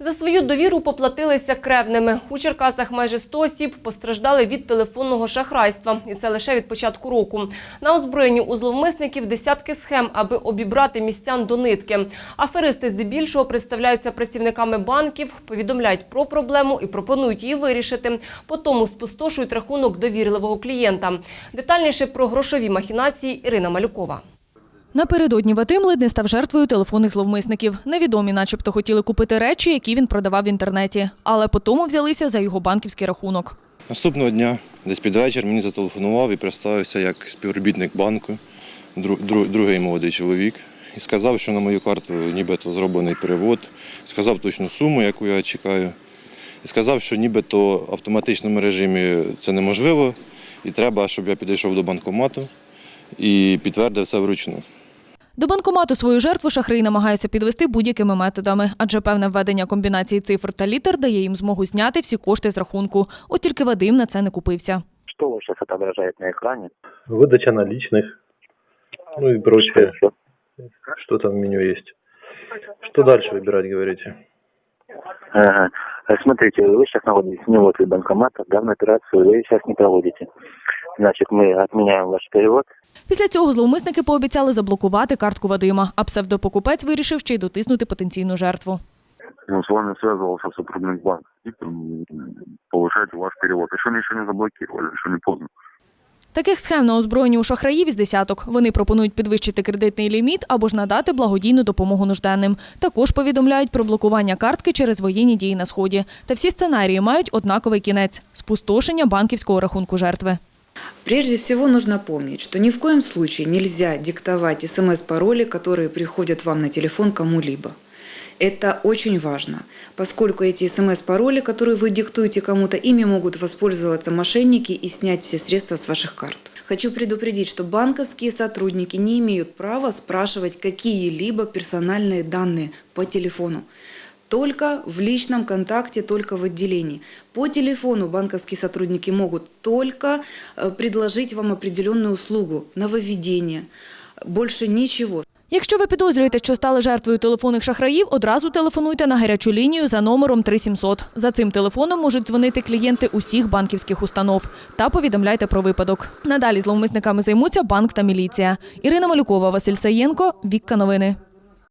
За свою довіру поплатилися кревними. У Черкасах майже 100 осіб постраждали від телефонного шахрайства. І це лише від початку року. На озброєнні у зловмисників десятки схем, аби обібрати містян до нитки. Аферисти здебільшого представляються працівниками банків, повідомляють про проблему і пропонують її вирішити. Потім спустошують рахунок довірливого клієнта. Детальніше про грошові махінації Ірина Малюкова. Напередодні Вадим Лидний став жертвою телефонних зловмисників. Невідомі начебто хотіли купити речі, які він продавав в інтернеті, але потім взялися за його банківський рахунок. Наступного дня, десь під вечір, мені зателефонував і представився як співробітник банку, дру- дру- другий молодий чоловік, і сказав, що на мою карту нібито зроблений перевод, сказав точну суму, яку я чекаю, і сказав, що нібито в автоматичному режимі це неможливо, і треба, щоб я підійшов до банкомату і підтвердив це вручну. До банкомату свою жертву шахраї намагаються підвести будь-якими методами, адже певне введення комбінації цифр та літер дає їм змогу зняти всі кошти з рахунку. От тільки Вадим на це не купився. Что у вас сейчас отображает на экране? Выдача наличных, ну и прочее. Что? Что там в меню есть? Что дальше выбирать, говорите? Ага. Э, Смотрите, вы сейчас находитесь не возле банкомата, данную операцию вы сейчас не проводите. Значит, мы отменяем ваш перевод. Після цього зловмисники пообіцяли заблокувати картку Вадима, а псевдопокупець вирішив ще й дотиснути потенційну жертву. Ну, с вами связывался сотрудник банка. И, м, Повышайте ваш перевод. Еще ничего не заблокировали, еще не поздно. Таких схем на озброєнні у шахраїв із десяток. Вони пропонують підвищити кредитний ліміт або ж надати благодійну допомогу нужденним. Також повідомляють про блокування картки через воєнні дії на сході. Та всі сценарії мають однаковий кінець спустошення банківського рахунку жертви. Прежде всего нужно помнить, что ни в коем случае нельзя диктовать смс-пароли, которые приходят вам на телефон кому-либо. Это очень важно, поскольку эти смс-пароли, которые вы диктуете кому-то, ими могут воспользоваться мошенники и снять все средства с ваших карт. Хочу предупредить, что банковские сотрудники не имеют права спрашивать какие-либо персональные данные по телефону. Только в личном контакте, только в отделении. По телефону банковские сотрудники могут только э, предложить вам определенную услугу, нововведение. Больше ничего. Якщо ви підозрюєте, що стали жертвою телефонних шахраїв, одразу телефонуйте на гарячу лінію за номером 3700. За цим телефоном можуть дзвонити клієнти усіх банківських установ та повідомляйте про випадок. Надалі зловмисниками займуться банк та міліція. Ірина Малюкова, Василь Саєнко, Вікка Новини.